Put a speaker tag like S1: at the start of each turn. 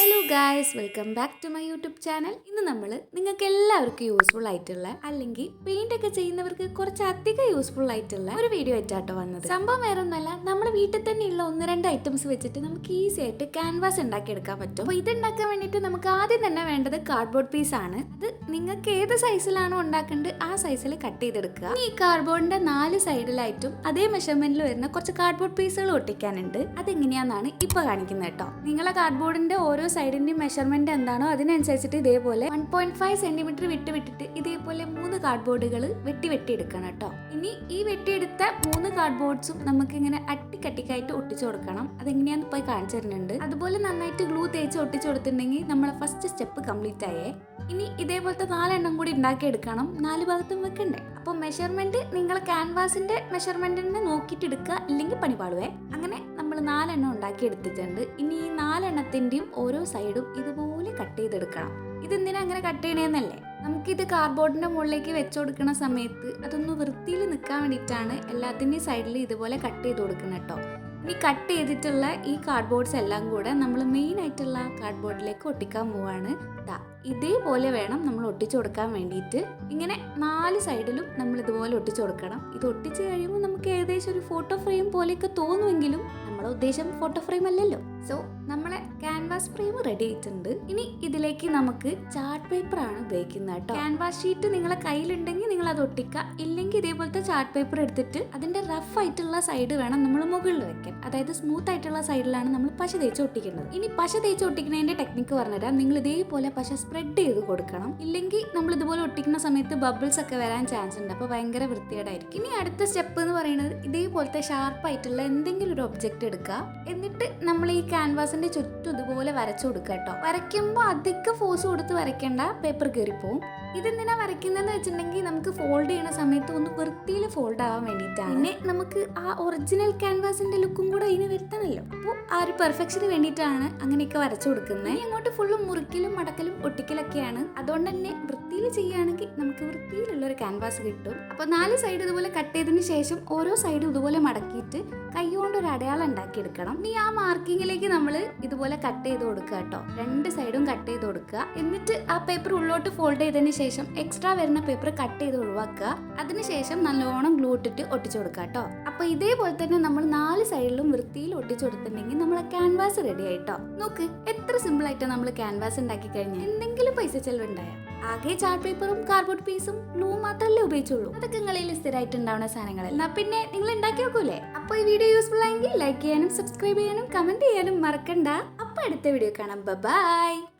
S1: Hello guys welcome back to my YouTube channel ഇന്ന് നമ്മൾ നിങ്ങൾക്ക് എല്ലാവർക്കും യൂസ്ഫുൾ ആയിട്ടുള്ള അല്ലെങ്കിൽ പെയിന്റ് ഒക്കെ ചെയ്യുന്നവർക്ക് കുറച്ച് അധികം യൂസ്ഫുൾ ആയിട്ടുള്ള ഒരു വീഡിയോ ആയിട്ടാട്ടോ വന്നത്. സംഭവം വേറെ ഒന്നല്ല നമ്മുടെ വീട്ടിൽ തന്നെയുള്ള ഒന്ന് രണ്ട് ഐറ്റംസ് വെച്ചിട്ട് നമുക്ക് ഈസി ആയിട്ട് ക്യാൻവാസ് ഉണ്ടാക്കിയെടുക്കാൻ പറ്റും. അപ്പോൾ ഇത് ഉണ്ടാക്കാൻ വേണ്ടിയിട്ട് നമുക്ക് ആദ്യം തന്നെ വേണ്ടത് കാർഡ്ബോർഡ് പീസ് ആണ്. അത് നിങ്ങൾക്ക് ഏത് സൈസിലാണോ ഉണ്ടാക്കേണ്ടത് ആ സൈസിൽ കട്ട് ചെയ്തെടുക്കുക. ഈ കാർഡ്ബോർഡിന്റെ നാല് സൈഡിലായിട്ടും അതേ മെഷർമെന്റിൽ വരുന്ന കുറച്ച് കാർഡ്ബോർഡ് പീസുകൾ ഒട്ടിക്കാനുണ്ട്. അതെങ്ങനെയാണെന്നാണ് ഇപ്പൊ കാണിക്കുന്നത് കേട്ടോ. നിങ്ങളെ കാർഡ്ബോർഡിന്റെ ഓരോ സൈഡിന്റെയും മെഷർമെന്റ് എന്താണോ അതിനനുസരിച്ചിട്ട് ഇതേപോലെ വൺ പോയിന്റ് ഫൈവ് സെന്റിമീറ്റർ വിട്ട് വിട്ടിട്ട് ഇതേപോലെ മൂന്ന് കാർഡ്ബോർഡുകൾ വെട്ടി വെട്ടി എടുക്കണം കേട്ടോ. ഇനി ഈ വെട്ടിയെടുത്ത മൂന്ന് കാർഡ്ബോർഡ്സും നമുക്ക് ഇങ്ങനെ അട്ടിക്കട്ടിക്കായിട്ട് ഒട്ടിച്ചു കൊടുക്കണം. അതെങ്ങനെയാന്ന് പോയി കാണിച്ചു തരുന്നുണ്ട്. അതുപോലെ നന്നായിട്ട് ഗ്ലൂ തേച്ച് ഒട്ടിച്ചു കൊടുത്തിട്ടുണ്ടെങ്കിൽ നമ്മളെ ഫസ്റ്റ് സ്റ്റെപ്പ് കംപ്ലീറ്റ് ആയേ. ഇനി ഇതേപോലത്തെ നാലെണ്ണം കൂടി ഉണ്ടാക്കി എടുക്കണം. നാല് ഭാഗത്തും വെക്കണ്ടേ. അപ്പോൾ മെഷർമെന്റ് നിങ്ങൾ ക്യാൻവാസിന്റെ മെഷർമെന്റിനെ നോക്കിയിട്ട് എടുക്കുക. ഇല്ലെങ്കിൽ പണിപാടുവേ. അങ്ങനെ നമ്മൾ നാലെണ്ണം ഉണ്ടാക്കി എടുത്തിട്ടുണ്ട്. ഇനി ഈ നാലെണ്ണത്തിന്റെയും ഓരോ സൈഡും ഇതുപോലെ കട്ട് ചെയ്തെടുക്കണം. ഇതെന്തിനാ അങ്ങനെ കട്ട് ചെയ്യണേന്നല്ലേ? നമുക്കിത് കാർഡ്ബോർഡിന്റെ മുകളിലേക്ക് വെച്ച് കൊടുക്കുന്ന സമയത്ത് അതൊന്ന് വൃത്തിയിൽ നിൽക്കാൻ വേണ്ടിയിട്ടാണ് എല്ലാത്തിന്റെയും സൈഡിൽ ഇതുപോലെ കട്ട് ചെയ്ത് കൊടുക്കുന്നത് കേട്ടോ. ഇനി കട്ട് ചെയ്തിട്ടുള്ള ഈ കാർഡ്ബോർഡ്സ് എല്ലാം കൂടെ നമ്മൾ മെയിൻ ആയിട്ടുള്ള കാർഡ്ബോർഡിലേക്ക് ഒട്ടിക്കാൻ പോവാണ്. ദാ ഇതേപോലെ വേണം നമ്മൾ ഒട്ടിച്ചു കൊടുക്കാൻ വേണ്ടിയിട്ട്. ഇങ്ങനെ നാല് സൈഡിലും നമ്മൾ ഇതുപോലെ ഒട്ടിച്ചു കൊടുക്കണം. ഇത് ഒട്ടിച്ചു കഴിയുമ്പോൾ നമുക്ക് ഏകദേശം ഒരു ഫോട്ടോ ഫ്രെയിം പോലെയൊക്കെ തോന്നുമെങ്കിലും നമ്മുടെ ഉദ്ദേശം ഫോട്ടോ ഫ്രെയിം അല്ലല്ലോ. സോ നമ്മളെ ക്യാൻവാസ് ഫ്രെയിം റെഡി ആയിട്ടുണ്ട്. ഇനി ഇതിലേക്ക് നമുക്ക് ചാർട്ട് പേപ്പർ ആണ് ഉപയോഗിക്കുന്നത് കേട്ടോ. ക്യാൻവാസ് ഷീറ്റ് നിങ്ങളെ കയ്യിലുണ്ടെങ്കിൽ നിങ്ങൾ അത് ഒട്ടിക്കുക. ഇല്ലെങ്കിൽ ഇതേപോലത്തെ ചാർട്ട് പേപ്പർ എടുത്തിട്ട് അതിന്റെ റഫ് ആയിട്ടുള്ള സൈഡ് വേണം നമ്മൾ മുകളിൽ വെക്കാൻ. അതായത് സ്മൂത്ത് ആയിട്ടുള്ള സൈഡിലാണ് നമ്മൾ പശ തേച്ച് ഒട്ടിക്കേണ്ടത്. ഇനി പശ തേച്ച് ഒട്ടിക്കുന്നതിന്റെ ടെക്നിക്ക് പറഞ്ഞുതരാം. നിങ്ങൾ ഇതേപോലെ പശ സ്പ്രെഡ് ചെയ്ത് കൊടുക്കണം. ഇല്ലെങ്കിൽ നമ്മൾ ഇതുപോലെ ഒട്ടിക്കുന്ന സമയത്ത് ബബിൾസ് ഒക്കെ വരാൻ ചാൻസ് ഉണ്ട്. അപ്പോൾ ഭയങ്കര വൃത്തികേടായിരിക്കും. ഇനി അടുത്ത സ്റ്റെപ്പ് എന്ന് പറയുന്നത് ഇതേപോലത്തെ ഷാർപ്പ് ആയിട്ടുള്ള എന്തെങ്കിലും ഒരു ഒബ്ജക്റ്റ് എടുക്കുക. എന്നിട്ട് നമ്മൾ ഈ ക്യാൻവാസിന്റെ ചുറ്റും ഇതുപോലെ വരച്ചു കൊടുക്കുക കേട്ടോ. വരയ്ക്കുമ്പോൾ അധികം ഫോഴ്സ് കൊടുത്ത് വരയ്ക്കേണ്ട. പേപ്പർ കയറിപ്പോവും ഇതെന്തിനാ വരയ്ക്കുന്നതെന്ന് വെച്ചിട്ടുണ്ടെങ്കിൽ നമുക്ക് ഫോൾഡ് ചെയ്യുന്ന സമയത്ത് ഒന്ന് വൃത്തിയിൽ ഫോൾഡ് ആവാൻ വേണ്ടിയിട്ടാണ്. പിന്നെ നമുക്ക് ആ ഒറിജിനൽ ക്യാൻവാസിന്റെ ലുക്കും കൂടെ അതിന് വരുത്തണമല്ലോ. അപ്പോൾ ആ ഒരു പെർഫെക്ഷന് വേണ്ടിയിട്ടാണ് അങ്ങനെയൊക്കെ വരച്ചു കൊടുക്കുന്നത്. ഇങ്ങോട്ട് ഫുള്ള് മുറിക്കലും മടക്കലും ഒട്ടിക്കലൊക്കെയാണ്. അതുകൊണ്ട് തന്നെ വൃത്തിയിൽ ചെയ്യുകയാണെങ്കിൽ നമുക്ക് വൃത്തിയിലുള്ള ഒരു ക്യാൻവാസ് കിട്ടും. അപ്പോൾ നാല് സൈഡ് ഇതുപോലെ കട്ട് ചെയ്തതിന് ശേഷം ഓരോ സൈഡും ഇതുപോലെ മടക്കിയിട്ട് അടയാളം ഉണ്ടാക്കിയെടുക്കണം. ഇനി ആ മാർക്കിങ്ങിലേക്ക് നമ്മൾ ഇതുപോലെ കട്ട് ചെയ്ത് കൊടുക്കുക കേട്ടോ. രണ്ട് സൈഡും കട്ട് ചെയ്ത് കൊടുക്കുക. എന്നിട്ട് ആ പേപ്പർ ഉള്ളോട്ട് ഫോൾഡ് ചെയ്തതിന് ശേഷം എക്സ്ട്രാ വരുന്ന പേപ്പർ കട്ട് ചെയ്ത് ഒഴിവാക്കുക. അതിനുശേഷം നല്ലോണം ഗ്ലൂ ഇട്ടിട്ട് ഒട്ടിച്ചു കൊടുക്കുക കേട്ടോ. അപ്പൊ ഇതേപോലെ തന്നെ നമ്മൾ നാല് സൈഡിലും വൃത്തിയിൽ ഒട്ടിച്ചു കൊടുത്തിട്ടുണ്ടെങ്കിൽ നമ്മളെ ക്യാൻവാസ് റെഡി ആയിട്ടോ നോക്ക് എത്ര സിമ്പിൾ ആയിട്ട് നമ്മൾ ക്യാൻവാസ് ഉണ്ടാക്കി കഴിഞ്ഞാൽ എന്തെങ്കിലും പൈസ ചെലവുണ്ടായോ? ആകെ ചാർട്ട് പേപ്പറും കാർഡ്ബോർഡ് പീസും ഗ്ലൂ മാത്രമല്ലേ ഉപയോഗിച്ചുള്ളൂ അതൊക്കെ നിങ്ങളിൽ സ്ഥിരമായിട്ട് ഉണ്ടാവുന്ന സാധനങ്ങൾ എന്നാ പിന്നെ നിങ്ങൾ ഉണ്ടാക്കി നോക്കൂലേ? അപ്പോൾ ഈ വീഡിയോ യൂസ്ഫുൾ ആയെങ്കിൽ ലൈക്ക് ചെയ്യാനും സബ്സ്ക്രൈബ് ചെയ്യാനും കമന്റ് ചെയ്യാനും മറക്കണ്ട. അപ്പോൾ അടുത്ത വീഡിയോ കാണാം. ബൈ